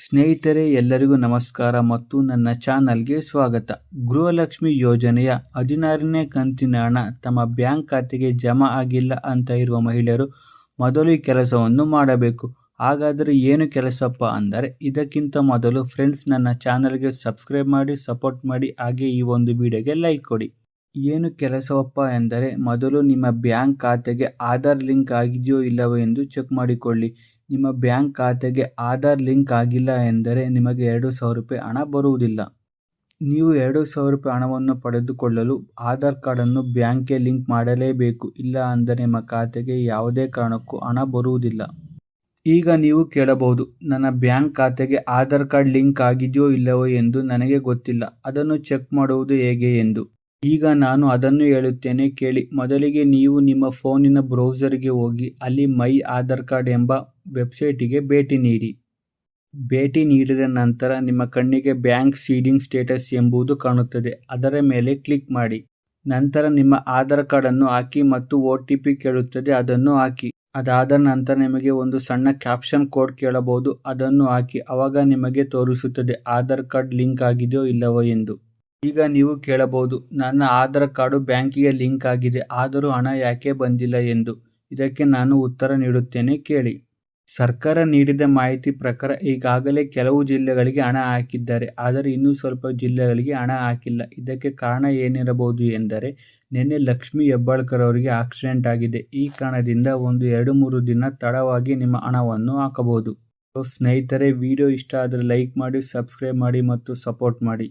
ಸ್ನೇಹಿತರೆ, ಎಲ್ಲರಿಗೂ ನಮಸ್ಕಾರ ಮತ್ತು ನನ್ನ ಚಾನಲ್ಗೆ ಸ್ವಾಗತ. ಗೃಹಲಕ್ಷ್ಮಿ ಯೋಜನೆಯ ಹದಿನಾರನೇ ಕಂತಿನ ಹಣ ತಮ್ಮ ಬ್ಯಾಂಕ್ ಖಾತೆಗೆ ಜಮಾ ಆಗಿಲ್ಲ ಅಂತ ಇರುವ ಮಹಿಳೆಯರು ಮೊದಲು ಈ ಕೆಲಸವನ್ನು ಮಾಡಬೇಕು. ಹಾಗಾದರೆ ಏನು ಕೆಲಸಪ್ಪ ಅಂದರೆ, ಇದಕ್ಕಿಂತ ಮೊದಲು ಫ್ರೆಂಡ್ಸ್ ನನ್ನ ಚಾನಲ್ಗೆ ಸಬ್ಸ್ಕ್ರೈಬ್ ಮಾಡಿ ಸಪೋರ್ಟ್ ಮಾಡಿ, ಹಾಗೆ ಈ ಒಂದು ವಿಡಿಯೋಗೆ ಲೈಕ್ ಕೊಡಿ. ಏನು ಕೆಲಸವಪ್ಪ ಎಂದರೆ, ಮೊದಲು ನಿಮ್ಮ ಬ್ಯಾಂಕ್ ಖಾತೆಗೆ ಆಧಾರ್ ಲಿಂಕ್ ಆಗಿದೆಯೋ ಇಲ್ಲವೋ ಎಂದು ಚೆಕ್ ಮಾಡಿಕೊಳ್ಳಿ. ನಿಮ್ಮ ಬ್ಯಾಂಕ್ ಖಾತೆಗೆ ಆಧಾರ್ ಲಿಂಕ್ ಆಗಿಲ್ಲ ಎಂದರೆ ನಿಮಗೆ ಎರಡು ಸಾವಿರ ರೂಪಾಯಿ ಹಣ ಬರುವುದಿಲ್ಲ. ನೀವು ಎರಡು ಸಾವಿರ ರೂಪಾಯಿ ಹಣವನ್ನು ಪಡೆದುಕೊಳ್ಳಲು ಆಧಾರ್ ಕಾರ್ಡನ್ನು ಬ್ಯಾಂಕ್ಗೆ ಲಿಂಕ್ ಮಾಡಲೇಬೇಕು, ಇಲ್ಲ ಅಂದರೆ ನಿಮ್ಮ ಖಾತೆಗೆ ಯಾವುದೇ ಕಾರಣಕ್ಕೂ ಹಣ ಬರುವುದಿಲ್ಲ. ಈಗ ನೀವು ಕೇಳಬಹುದು, ನನ್ನ ಬ್ಯಾಂಕ್ ಖಾತೆಗೆ ಆಧಾರ್ ಕಾರ್ಡ್ ಲಿಂಕ್ ಆಗಿದೆಯೋ ಇಲ್ಲವೋ ಎಂದು ನನಗೆ ಗೊತ್ತಿಲ್ಲ, ಅದನ್ನು ಚೆಕ್ ಮಾಡುವುದು ಹೇಗೆ ಎಂದು. ಈಗ ನಾನು ಅದನ್ನು ಹೇಳುತ್ತೇನೆ, ಕೇಳಿ. ಮೊದಲಿಗೆ ನೀವು ನಿಮ್ಮ ಫೋನಿನ ಬ್ರೌಸರ್ಗೆ ಹೋಗಿ, ಅಲ್ಲಿ ಮೈ ಆಧಾರ್ ಕಾರ್ಡ್ ಎಂಬ ವೆಬ್ಸೈಟಿಗೆ ಭೇಟಿ ನೀಡಿ. ಭೇಟಿ ನೀಡಿದ ನಂತರ ನಿಮ್ಮ ಕಣ್ಣಿಗೆ ಬ್ಯಾಂಕ್ ಸೀಡಿಂಗ್ ಸ್ಟೇಟಸ್ ಎಂಬುದು ಕಾಣುತ್ತದೆ. ಅದರ ಮೇಲೆ ಕ್ಲಿಕ್ ಮಾಡಿ. ನಂತರ ನಿಮ್ಮ ಆಧಾರ್ ಕಾರ್ಡನ್ನು ಹಾಕಿ ಮತ್ತು ಒ ಟಿ ಪಿ ಕೇಳುತ್ತದೆ, ಅದನ್ನು ಹಾಕಿ. ಅದಾದ ನಂತರ ನಿಮಗೆ ಒಂದು ಸಣ್ಣ ಕ್ಯಾಪ್ಷನ್ ಕೋಡ್ ಕೇಳಬಹುದು, ಅದನ್ನು ಹಾಕಿ. ಆವಾಗ ನಿಮಗೆ ತೋರಿಸುತ್ತದೆ, ಆಧಾರ್ ಕಾರ್ಡ್ ಲಿಂಕ್ ಆಗಿದೆಯೋ ಇಲ್ಲವೋ ಎಂದು. ಈಗ ನೀವು ಕೇಳಬಹುದು, ನನ್ನ ಆಧಾರ್ ಕಾರ್ಡು ಬ್ಯಾಂಕಿಗೆ ಲಿಂಕ್ ಆಗಿದೆ, ಆದರೂ ಹಣ ಯಾಕೆ ಬಂದಿಲ್ಲ ಎಂದು. ಇದಕ್ಕೆ ನಾನು ಉತ್ತರ ನೀಡುತ್ತೇನೆ, ಕೇಳಿ. ಸರ್ಕಾರ ನೀಡಿದ ಮಾಹಿತಿ ಪ್ರಕಾರ ಈಗಾಗಲೇ ಕೆಲವು ಜಿಲ್ಲೆಗಳಿಗೆ ಹಣ ಹಾಕಿದ್ದಾರೆ, ಆದರೆ ಇನ್ನೂ ಸ್ವಲ್ಪ ಜಿಲ್ಲೆಗಳಿಗೆ ಹಣ ಹಾಕಿಲ್ಲ. ಇದಕ್ಕೆ ಕಾರಣ ಏನಿರಬಹುದು ಎಂದರೆ, ನಿನ್ನೆ ಲಕ್ಷ್ಮಿ ಹೆಬ್ಬಾಳ್ಕರ್ ಅವರಿಗೆ ಆಕ್ಸಿಡೆಂಟ್ ಆಗಿದೆ. ಈ ಕಾರಣದಿಂದ ಒಂದು ಎರಡು ಮೂರು ದಿನ ತಡವಾಗಿ ನಿಮ್ಮ ಹಣವನ್ನು ಹಾಕಬಹುದು. ಸ್ನೇಹಿತರೆ, ವಿಡಿಯೋ ಇಷ್ಟ ಆದರೆ ಲೈಕ್ ಮಾಡಿ, ಸಬ್ಸ್ಕ್ರೈಬ್ ಮಾಡಿ ಮತ್ತು ಸಪೋರ್ಟ್ ಮಾಡಿ.